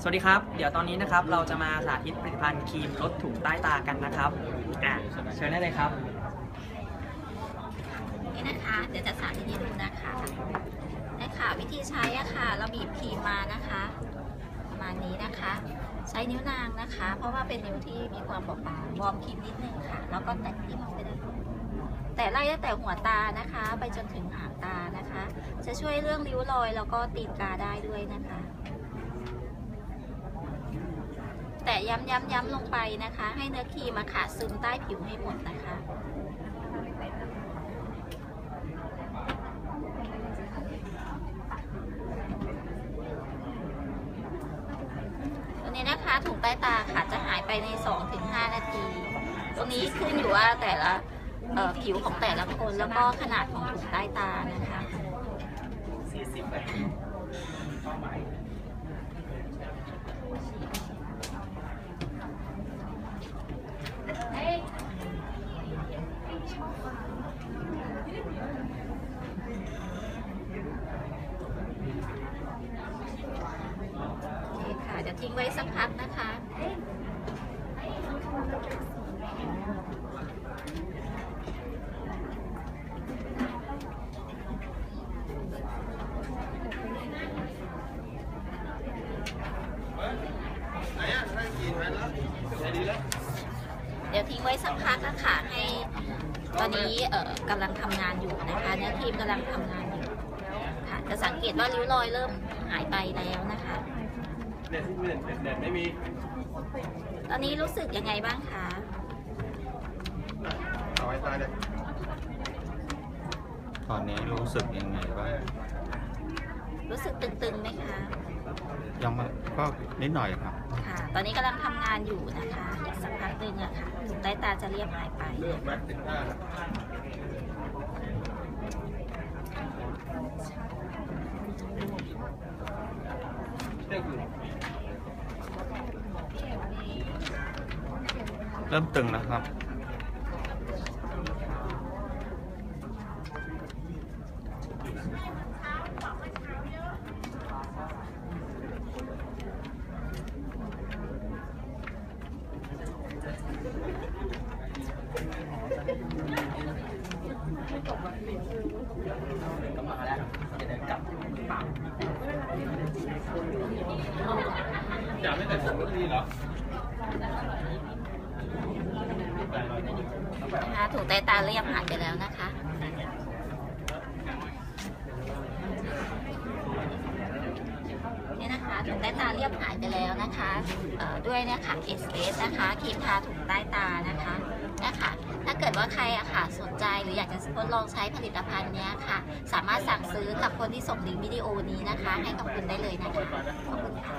สวัสดีครับ เดี๋ยวตอนนี้นะครับเราจะมาสาธิตผลิตภัณฑ์ครีมลดถุงใต้ตากันนะครับอะเชิญได้เลยครับ นี่นะคะ เดี๋ยวจะสาธิตให้ดูนะคะนี่ค่ะวิธีใช้อะค่ะ เราบีบครีมมานะคะ ประมาณนี้นะคะ ใช้นิ้วนางนะคะ เพราะว่าเป็นนิ้วที่มีความเบาๆวอร์มครีมนิดนึงค่ะ แล้วก็แตะที่มองไปได้แต่ไล่ตั้งแต่หัวตานะคะ ไปจนถึงหางตานะคะ จะช่วยเรื่องริ้วรอยแล้วก็ตีนกาได้ด้วยนะคะ ต่ย้ำย้ำย้ำลงไปนะคะ ให้เนื้อครีมมาขาดซึมใต้ผิวให้หมดนะคะตัวนี้นะคะถุงใต้ตาค่ะจะหายไปใน 2-5 นาที ตรงนี้ขึ้นอยู่ว่าแต่ละผิวของแต่ละคนแล้วก็ขนาดของถุงใต้ตานะคะ โอเคค่ะเดี๋ยวทิ้งไว้สักพักนะคะ เดี๋ยวทิ้งไว้สักพักนะคะให้ตอนนี้เอ่อกำลังทำงานอยู่นะคะเนื้อครีมกำลังทำงานอยู่ค่ะจะสังเกตว่าริ้วรอยเริ่มหายไปแล้วนะคะเน็ตเน็ตเน็ตไม่มี ตอนนี้รู้สึกยังไงบ้างคะเอาไว้ตายเลยตอนนี้รู้สึกยังไงบ้าง รู้สึกตึงๆไหมคะยังไม่ก็นิดหน่อยครับ ค่ะ ตอนนี้กำลังทำงานอยู่นะคะอีกสักพักหนึ่ง อะค่ะถุงใต้ตาจะเรียบหายไปเลือกแม็กติน้าเริ่มตึงแล้วครับ ก็มาแล้วจะเดินกลับปาก อยาไม่แต่ผมก็ดีเหรอนะคะถุงใต้ตาเรียบหายไปแล้วนะคะ นี่นะคะถุงใต้ตาเรียบหายไปแล้วนะคะด้วยเนี่ยค่ะ S S นะคะครีมทาถุงใต้ตานะคะนะคะ เกิดว่าใครอะค่ะสนใจหรืออยากจะทดลองใช้ผลิตภัณฑ์เนี้ยค่ะ สามารถสั่งซื้อกับคนที่ส่งลิงก์วิดีโอนี้นะคะ ให้กับคุณได้เลยนะคะขอบคุณค่ะ